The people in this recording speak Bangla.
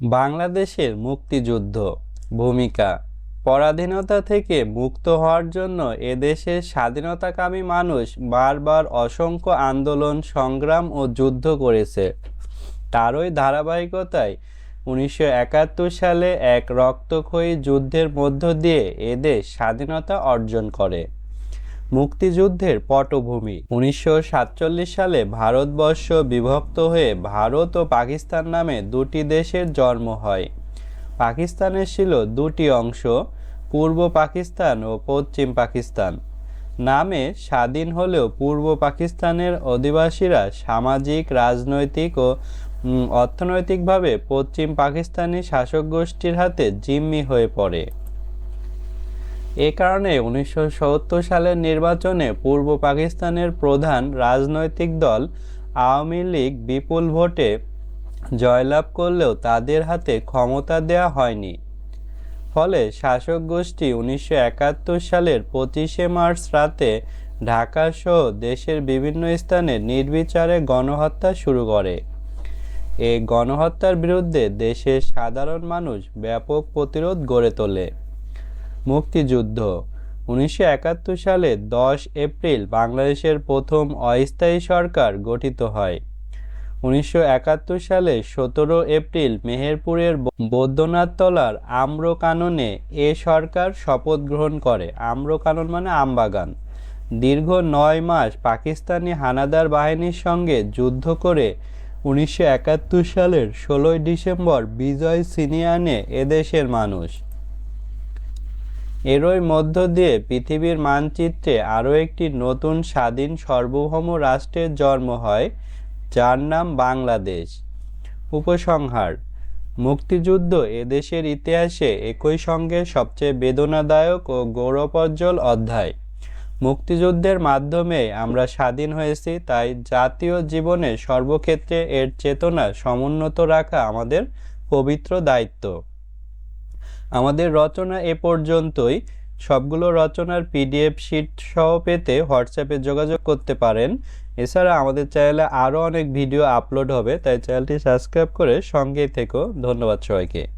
বাংলাদেশের মুক্তিযুদ্ধ, ভূমিকা, পরাধীনতা থেকে মুক্ত হওয়ার জন্য এদেশের স্বাধীনতাকামী মানুষ বারবার অসংখ্য আন্দোলন, সংগ্রাম ও যুদ্ধ করেছে। তারই ধারাবাহিকতায় উনিশশো একাত্তর সালে এক রক্তক্ষয়ী যুদ্ধের মধ্য দিয়ে এদেশ স্বাধীনতা অর্জন করে। মুক্তিযুদ্ধের পটভূমি। উনিশশো সাতচল্লিশ সালে ভারতবর্ষ বিভক্ত হয়ে ভারত ও পাকিস্তান নামে দুটি দেশের জন্ম হয়। পাকিস্তানের ছিল দুটি অংশ, পূর্ব পাকিস্তান ও পশ্চিম পাকিস্তান। নামে স্বাধীন হলেও পূর্ব পাকিস্তানের অধিবাসীরা সামাজিক, রাজনৈতিক ও অর্থনৈতিকভাবে পশ্চিম পাকিস্তানি শাসক গোষ্ঠীর হাতে জিম্মি হয়ে পড়ে। এ কারণে উনিশশো সত্তর সালের নির্বাচনে পূর্ব পাকিস্তানের প্রধান রাজনৈতিক দল আওয়ামী লীগ বিপুল ভোটে জয়লাভ করলেও তাদের হাতে ক্ষমতা দেওয়া হয়নি। ফলে শাসক গোষ্ঠী উনিশশো একাত্তর সালের পঁচিশে মার্চ রাতে ঢাকাসহ দেশের বিভিন্ন স্থানে নির্বিচারে গণহত্যা শুরু করে। এই গণহত্যার বিরুদ্ধে দেশের সাধারণ মানুষ ব্যাপক প্রতিরোধ গড়ে তোলে। মুক্তিযুদ্ধ। উনিশশো একাত্তর সালে দশ এপ্রিল বাংলাদেশের প্রথম অস্থায়ী সরকার গঠিত হয়। উনিশশো একাত্তর সালে সতেরো এপ্রিল মেহেরপুরের বৈদ্যনাথ তলার আম্র কাননে এ সরকার শপথ গ্রহণ করে। আম্র কানন মানে আমবাগান। দীর্ঘ নয় মাস পাকিস্তানি হানাদার বাহিনীর সঙ্গে যুদ্ধ করে উনিশশো একাত্তর সালের ষোলোই ডিসেম্বর বিজয় ছিনিয়ে আনে এদেশের মানুষ। এরই মধ্য দিয়ে পৃথিবীর মানচিত্রে আরও একটি নতুন স্বাধীন সার্বভৌম রাষ্ট্রের জন্ম হয়, যার নাম বাংলাদেশ। উপসংহার, মুক্তিযুদ্ধ এদেশের ইতিহাসে একই সঙ্গে সবচেয়ে বেদনাদায়ক ও গৌরবোজ্জ্বল অধ্যায়। মুক্তিযুদ্ধের মাধ্যমে আমরা স্বাধীন হয়েছি, তাই জাতীয় জীবনে সর্বক্ষেত্রে এর চেতনা সমুন্নত রাখা আমাদের পবিত্র দায়িত্ব। আমাদের রচনা এ পর্যন্তই। সবগুলো রচনার পিডিএফ শিট সহ পেতে হোয়াটসঅ্যাপে যোগাযোগ করতে পারেন। এছাড়া আমাদের চ্যানেলে আরও অনেক ভিডিও আপলোড হবে, তাই চ্যানেলটি সাবস্ক্রাইব করে সঙ্গেই থেকো। ধন্যবাদ সবাইকে।